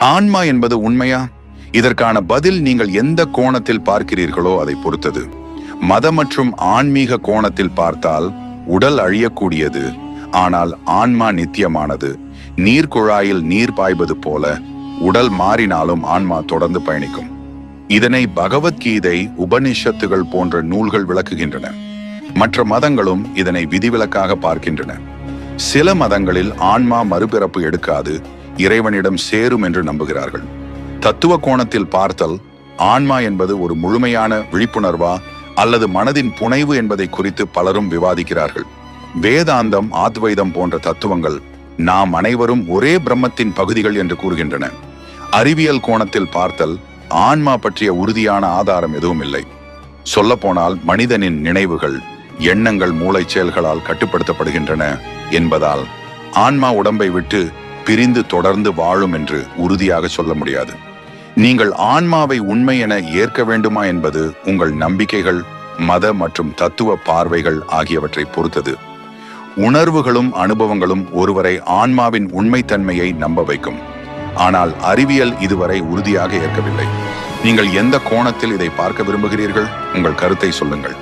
ஆன்மா என்பது உண்மையா? இதற்கான பதில் நீங்கள் எந்த கோணத்தில் பார்க்கிறீர்களோ அதை பொறுத்தது. மத மற்றும் ஆன்மீக கோணத்தில் பார்த்தால் உடல் அழியக்கூடியது. ஆனால் ஆன்மா நித்தியமானது. நீர்க்குழாயில் நீர் பாய்வது போல உடல் மாறினாலும் ஆன்மா தொடர்ந்து பயணிக்கும். இதனை பகவத்கீதை உபனிஷத்துகள் போன்ற நூல்கள் விளக்குகின்றன. மற்ற மதங்களும் இதனை விதிவிலக்காக பார்க்கின்றன. சில மதங்களில் ஆன்மா மறுபிறப்பு எடுக்காது. இறைவனிடம் சேரும் என்று நம்புகிறார்கள். தத்துவ கோணத்தில் பார்த்தல் ஆன்மா என்பது ஒரு முழுமையான விழிப்புணர்வா அல்லது மனதின் புனைவு என்பதை குறித்து பலரும் விவாதிக்கிறார்கள். வேதாந்தம் ஆத்வைதம் போன்ற தத்துவங்கள் நாம் அனைவரும் ஒரே பிரம்மத்தின் பகுதிகள் என்று கூறுகின்றன. அறிவியல் கோணத்தில் பார்த்தல் ஆன்மா பற்றிய உறுதியான ஆதாரம் எதுவும் இல்லை. சொல்லப்போனால் மனிதனின் நினைவுகள் எண்ணங்கள் மூளைச் செயல்களால் கட்டுப்படுத்தப்படுகின்றன என்பதால் ஆன்மா உடம்பை விட்டு பிரிந்து தொடர்ந்து வாழும் என்று உறுதியாக சொல்ல முடியாது. நீங்கள் ஆன்மாவை உண்மை என ஏற்க வேண்டுமா என்பது உங்கள் நம்பிக்கைகள் மத மற்றும் தத்துவ பார்வைகள் ஆகியவற்றை பொறுத்தது. உணர்வுகளும் அனுபவங்களும் ஒருவரை ஆன்மாவின் உண்மைத்தன்மையை நம்ப வைக்கும். ஆனால் அறிவியல் இதுவரை உறுதியாக ஏற்கவில்லை. நீங்கள் எந்த கோணத்தில் இதை பார்க்க விரும்புகிறீர்கள்? உங்கள் கருத்தை சொல்லுங்கள்.